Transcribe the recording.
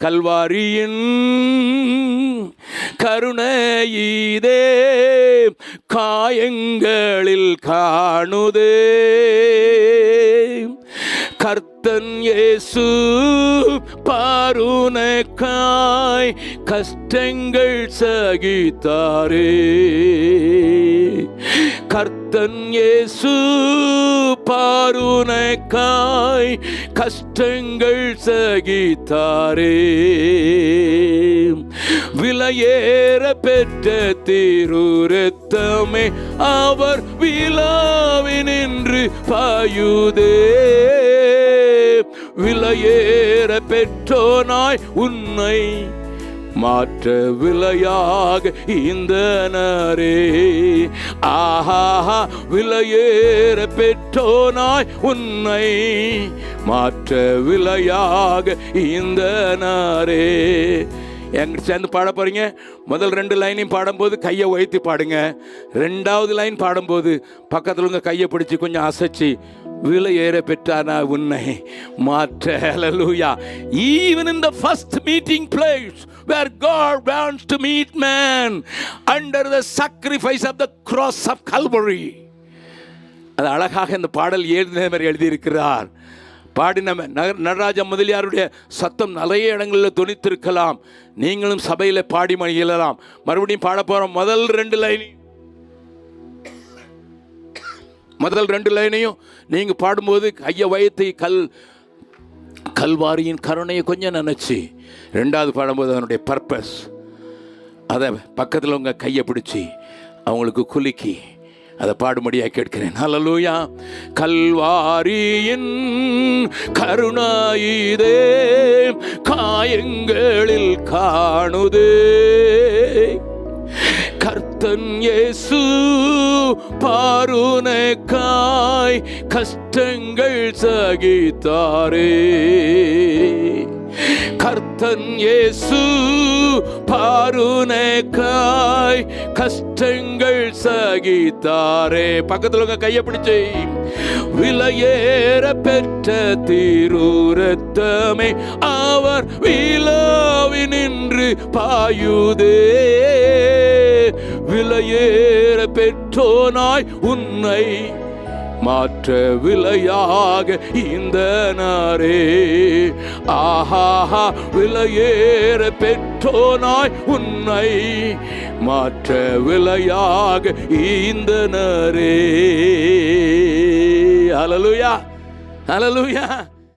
கல்வாரியின் கருணையீதே காயங்களில் காணுதே. கர்த்தன் இயேசு பாருனக்காய் கஷ்டங்கள் சகித்தாரே. கர்த்தன் இயேசு பாருனக்காய் கஷ்டங்கள் சகித்தாரே. விலையேற பெற்ற திருரத்தமே அவர் விழாவினின்று பாயுதே. விலையேற பெற்றோனாய் உன்னை மாற்ற விலையாக இந்த நரே. ஆஹாஹா விலையேற பெற்றோனாய் உன்னை மாற்ற விலையாக இந்த நாரே. எங்கிட்ட சேர்ந்து பாட போகிறீங்க முதல் ரெண்டு லைனையும் பாடும்போது கையை உயர்த்தி பாடுங்க. ரெண்டாவது லைன் பாடும்போது பக்கத்தில் உங்கள் கையை பிடிச்சி கொஞ்சம் அசைச்சு விலை ஏற பெற்றானா உன்னை? மாற்ற ஹalleluya even in the first meeting place where god wants to meet man under the sacrifice of the cross of calvary. அது அழகாக இந்த பாடல் எழுதினவர் எழுதியிருக்கிறார். பாடின நகர் நடராஜ முதலியாருடைய சத்தம் நிறைய இடங்களில் துணித்திருக்கலாம். நீங்களும் சபையில் பாடி மணியலாம் மறுபடியும் பாட போகிறோம் முதல் ரெண்டு லைனையும் முதல் ரெண்டு லைனையும் நீங்கள் பாடும்போது கையை வயத்தை கல் கல்வாரியின் கருணையை கொஞ்சம் நினச்சி ரெண்டாவது பாடும்போது அதனுடைய பர்பஸ் அதை பக்கத்தில் உங்கள் கையை பிடிச்சி அவங்களுக்கு குலுக்கி அதை பாடும்படியாக கேட்கிறேன். ஹலலூயா கல்வாரியின் கருணாயிதே காயங்களில் காணுதே. கர்த்தன் இயேசு பாருனக்காய் கஷ்டங்கள் சகித்தாரே. கர்த்தன் இயேசு பாருனக்காய் கஷ்டங்கள் சகித்தாரே. பக்கத்தில் உங்க கையை பிடிச்சி. விலையேற பெற்ற திருரத்தமே அவர் விழாவி நின்று பாயுதே. விலையேற பெற்றோனாய் உன்னை மாற்ற விலையாக இந்த நாரே. ஆஹாஹா விலையேற பெற்றோனாய் உன்னை மாற்ற விலையாக இந்த நாரே. அலலுயா அலலுயா